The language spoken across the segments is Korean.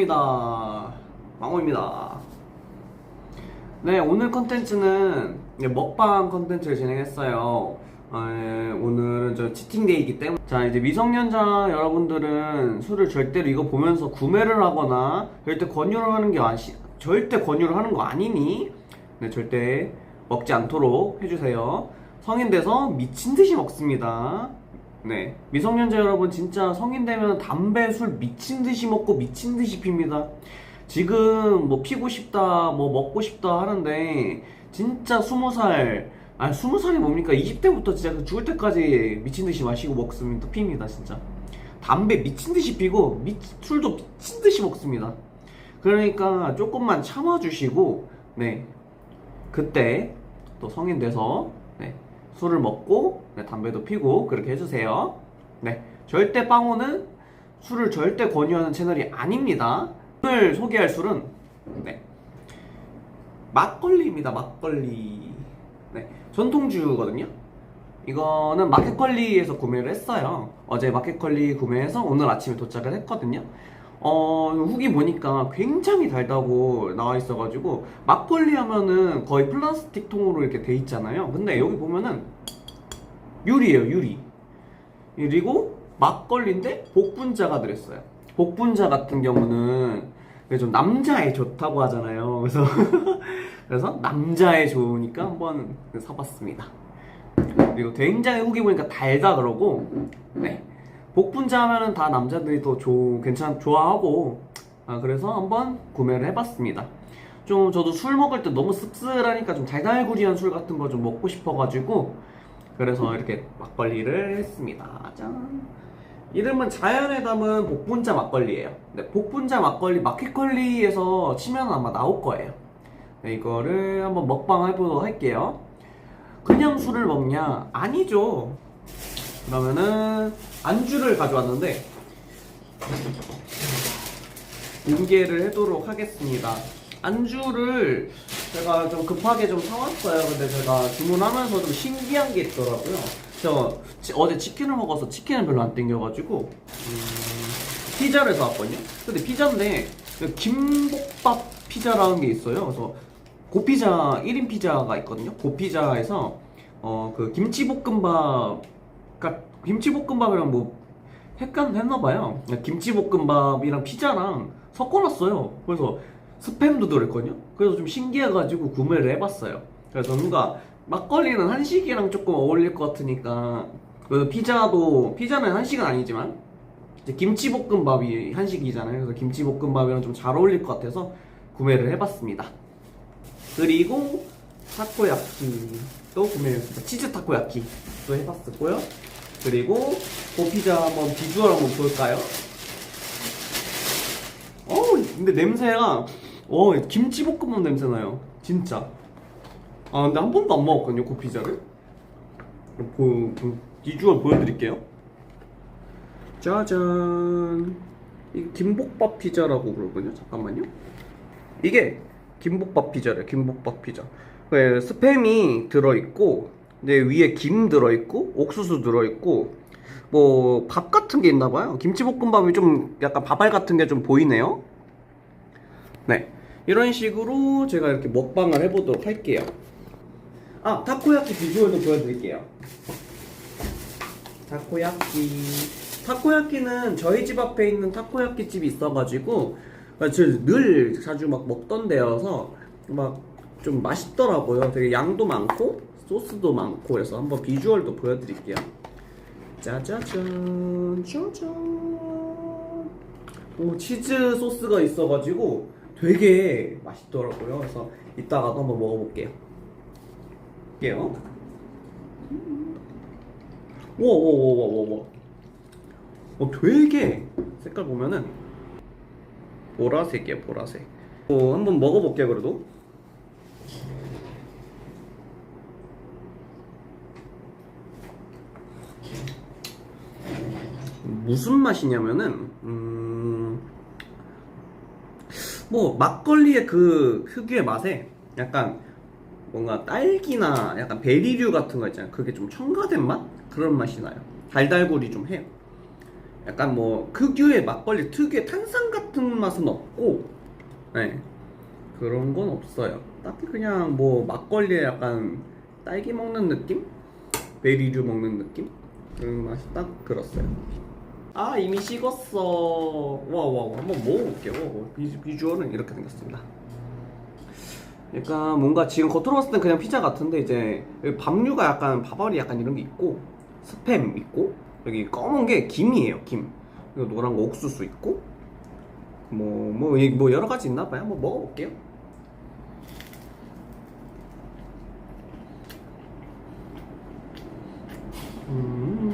반갑습니다. 망호입니다. 네, 오늘 컨텐츠는 먹방 컨텐츠를 진행했어요. 어, 예, 오늘은 저 치팅데이이기 때문에. 자, 이제 미성년자 여러분들은 술을 절대로 이거 보면서 구매를 하거나 절대 권유를 하는 게 아시, 절대 권유를 하는 거 아니니? 네, 절대 먹지 않도록 해주세요. 성인 돼서 미친 듯이 먹습니다. 네. 미성년자 여러분 진짜 성인 되면 담배, 술 미친 듯이 먹고 미친 듯이 핍니다. 지금 뭐 피고 싶다, 뭐 먹고 싶다 하는데 진짜 스무 살, 아니 스무 살이 뭡니까? 20대부터 진짜 그 죽을 때까지 미친 듯이 마시고 먹습니다. 핍니다, 진짜. 담배 미친 듯이 피고 미, 술도 미친 듯이 먹습니다. 그러니까 조금만 참아주시고, 네. 그때 또 성인 돼서 네. 술을 먹고 네, 담배도 피고 그렇게 해주세요. 네, 절대 빵호는 술을 절대 권유하는 채널이 아닙니다. 오늘 소개할 술은 네, 막걸리입니다. 막걸리. 네, 전통주거든요. 이거는 마켓컬리에서 구매를 했어요. 어제 마켓컬리 구매해서 오늘 아침에 도착을 했거든요. 어, 후기 보니까 굉장히 달다고 나와 있어가지고, 막걸리 하면은 거의 플라스틱 통으로 이렇게 돼 있잖아요. 근데 여기 보면은 유리예요, 유리. 그리고 막걸리인데 복분자가 들었어요. 복분자 같은 경우는 좀 남자에 좋다고 하잖아요. 그래서, 그래서 남자에 좋으니까 한번 사봤습니다. 그리고 굉장히 후기 보니까 달다 그러고, 네. 복분자 하면은 다 남자들이 더 좋, 괜찮, 좋아하고, 아, 그래서 한번 구매를 해봤습니다. 좀 저도 술 먹을 때 너무 씁쓸하니까 좀 달달구리한 술 같은 거 좀 먹고 싶어가지고, 그래서 이렇게 막걸리를 했습니다. 짠. 이름은 자연에 담은 복분자 막걸리예요. 네, 복분자 막걸리 마켓컬리에서 치면 아마 나올 거예요. 네, 이거를 한번 먹방 해보도록 할게요. 그냥 술을 먹냐? 아니죠. 그러면은 안주를 가져왔는데 공개를 해도록 하겠습니다. 안주를 제가 좀 급하게 좀 사왔어요. 근데 제가 주문하면서 좀 신기한 게 있더라고요. 저 치- 어제 치킨을 먹어서 치킨을 별로 안 땡겨가지고 음, 피자를 사왔거든요. 근데 피자인데 그 김복밥 피자라는 게 있어요. 그래서 고피자 1인 피자가 있거든요. 고피자에서 어 그 김치볶음밥 그러니까 김치볶음밥이랑 뭐 헷갈했나봐요. 김치볶음밥이랑 피자랑 섞어놨어요. 그래서 스팸도 들어있거든요. 그래서 좀 신기해가지고 구매를 해봤어요. 그래서 뭔가 막걸리는 한식이랑 조금 어울릴 것 같으니까 그 피자도 피자는 한식은 아니지만 김치볶음밥이 한식이잖아요. 그래서 김치볶음밥이랑 좀 잘 어울릴 것 같아서 구매를 해봤습니다. 그리고 타코야키도 구매했습니다. 치즈 타코야키도 해봤었고요. 그리고 그 피자 한번 비주얼 한번 볼까요? 어우 근데 냄새가 어 김치볶음밥 냄새 나요. 진짜. 아 근데 한 번도 안 먹었거든요 그 피자를. 보 그, 비주얼 보여드릴게요. 짜잔. 이 김복밥 피자라고 그러거든요. 잠깐만요. 이게 김복밥 피자래요. 김복밥 피자. 네, 스팸이 들어있고, 네, 위에 김 들어있고, 옥수수 들어있고, 뭐, 밥 같은 게 있나 봐요. 김치볶음밥이 좀 약간 밥알 같은 게 좀 보이네요. 네. 이런 식으로 제가 이렇게 먹방을 해보도록 할게요. 아, 타코야키 비주얼도 보여드릴게요. 타코야키. 타코야키는 저희 집 앞에 있는 타코야키 집이 있어가지고 저늘 자주 막 먹던 데여서 막 좀 맛있더라고요. 되게 양도 많고 소스도 많고 그래서 한번 비주얼도 보여드릴게요. 짜자잔, 짜잔. 오 치즈 소스가 있어가지고 되게 맛있더라고요. 그래서 이따가도 한번 먹어볼게요. 볼게요. 와와와와와 어 되게 색깔 보면은 보라색이야 보라색 어 한번 먹어볼게요 그래도 무슨 맛이냐면은 음, 뭐 막걸리의 그 특유의 맛에 약간 뭔가 딸기나 약간 베리류 같은 거 있잖아요. 그게 좀 첨가된 맛? 그런 맛이 나요. 달달구리 좀 해요. 약간 뭐 특유의 막걸리 특유의 탄산 같은 맛은 없고 네 그런 건 없어요 딱히 그냥 뭐 막걸리에 약간 딸기 먹는 느낌? 베리류 먹는 느낌? 그런 맛이 딱 들었어요 아 이미 식었어. 와와 한번 먹어볼게요. 비, 비주얼은 이렇게 생겼습니다. 약간 뭔가 지금 겉으로 봤을 땐 그냥 피자 같은데 이제 밥류가 약간 밥알이 약간 이런 게 있고 스팸 있고 여기 검은 게 김이에요 김. 그리고 노란 거 옥수수 있고 뭐뭐 뭐 여러 가지 있나 봐요. 한번 먹어볼게요. 음.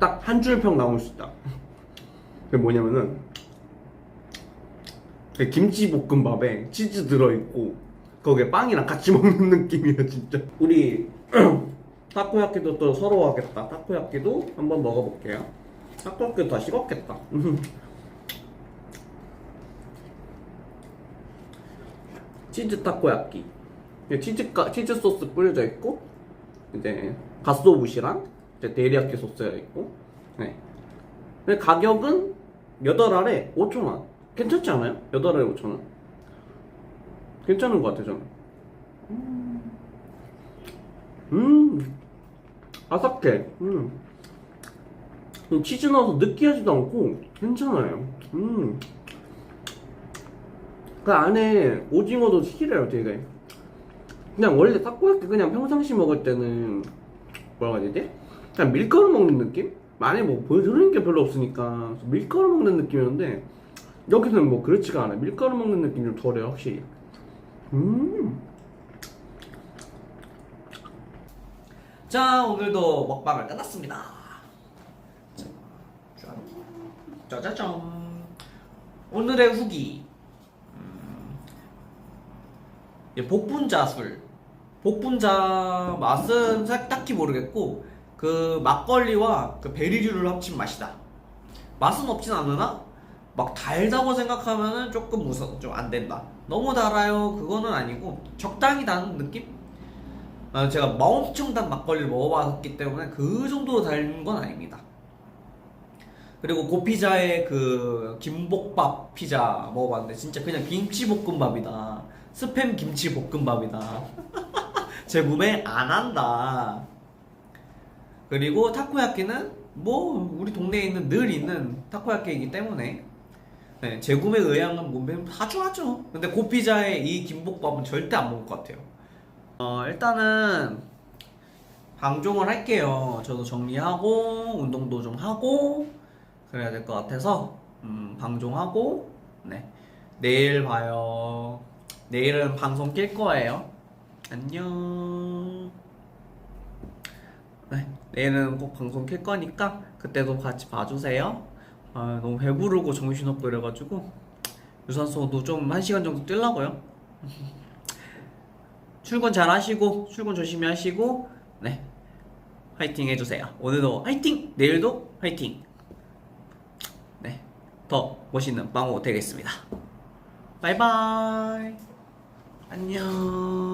딱 한 줄 평 나올 수 있다. 그게 뭐냐면은 그 김치 볶음밥에 치즈 들어있고 거기에 빵이랑 같이 먹는 느낌이야 진짜. 우리 타코야끼도 또 서로 하겠다. 타코야끼도 한번 먹어볼게요. 타코야끼도 다 식었겠다. 치즈 타코야끼. 치즈 가, 치즈 소스 뿌려져 있고 이제 갓소부시랑 이제 데리야끼 소스가 있고. 네. 가격은 8알에 5,000원. 괜찮지 않아요? 8알에 5,000원. 괜찮은 것 같아요, 저는. 음, 아삭해. 음. 음, 치즈 넣어서 느끼하지도 않고 괜찮아요. 음. 그 안에 오징어도 실해요, 되게. 그냥 원래 타코야끼 그냥 평상시 먹을 때는 뭐라고 해야 되지? 그냥 밀가루 먹는 느낌? 안에 뭐 보여주는 게 별로 없으니까 밀가루 먹는 느낌이었는데 여기서는 뭐 그렇지가 않아요. 밀가루 먹는 느낌이 좀 덜해요, 확실히. 음. 자 오늘도 먹방을 끝났습니다 짠. 짜자잔 오늘의 후기 음, 이 복분자 술 복분자 맛은 살- 딱히 모르겠고 그 막걸리와 그 베리류를 합친 맛이다 맛은 없진 않으나 막 달다고 생각하면은 조금 무서 좀안 된다 너무 달아요 그거는 아니고 적당히 단 느낌 아, 제가 막 엄청 단 막걸리를 먹어봤기 때문에 그 정도로 달 건 아닙니다. 그리고 고피자의 그 김복밥 피자 먹어봤는데 진짜 그냥 김치볶음밥이다. 스팸 김치볶음밥이다. 제 구매 안 한다. 그리고 타코야끼는 뭐 우리 동네에 있는 늘 있는 타코야끼이기 때문에 네, 재구매 의향은 뭐 사주하죠. 근데 고피자의 이 김복밥은 절대 안 먹을 것 같아요. 어, 일단은 방종을 할게요. 저도 정리하고 운동도 좀 하고 그래야 될 것 같아서 음, 방종하고 네 내일 봐요. 내일은 방송 낄 거예요. 안녕. 네 내일은 꼭 방송 킬 거니까 그때도 같이 봐주세요. 아, 너무 배부르고 정신없고 이래가지고 유산소도 좀한 시간 정도 뛰려고요. 출근 잘 하시고 출근 조심히 하시고 네. 화이팅 해주세요. 오늘도 화이팅! 내일도 화이팅! 네 더 멋있는 빵호 되겠습니다. 바이바이! 안녕